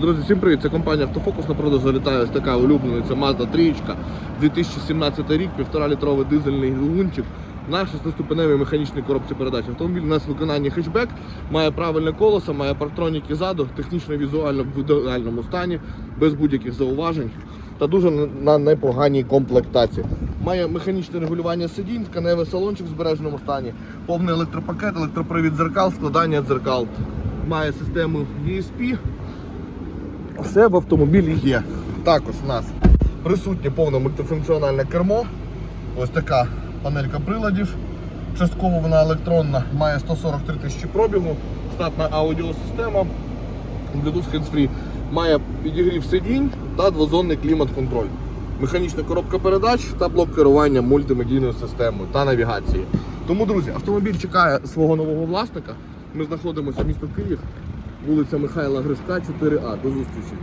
Друзі, всім привіт! Це компанія Автофокус. На продаж залітає ось така улюблениця Mazda 3, 2017 рік, півтора літровий дизельний двигунчик на 6-ступеневій механічній коробці передач. Автомобіль у нас в виконанні хетчбек, має правильне колесо, має парктроніки ззаду, технічно візуально в ідеальному стані, без будь-яких зауважень та дуже на непоганій комплектації. Має механічне регулювання сидінь, тканевий салончик в збереженому стані, повний електропакет, електропривід дзеркал, складання дзеркал. Має систему ESP, все в автомобілі є. Також у нас присутнє повне мультифункціональне кермо. Ось така панелька приладів. Частково вона електронна, має 143 тисячі пробігу, штатна аудіосистема, Bluetooth hands-free, має підігрів сидінь та двозонний клімат-контроль. Механічна коробка передач та блок керування мультимедійною системою та навігацією. Тому, друзі, автомобіль чекає свого нового власника. Ми знаходимося в місто Київ, вулиця Михайла Гришка, 4А. До зустрічі.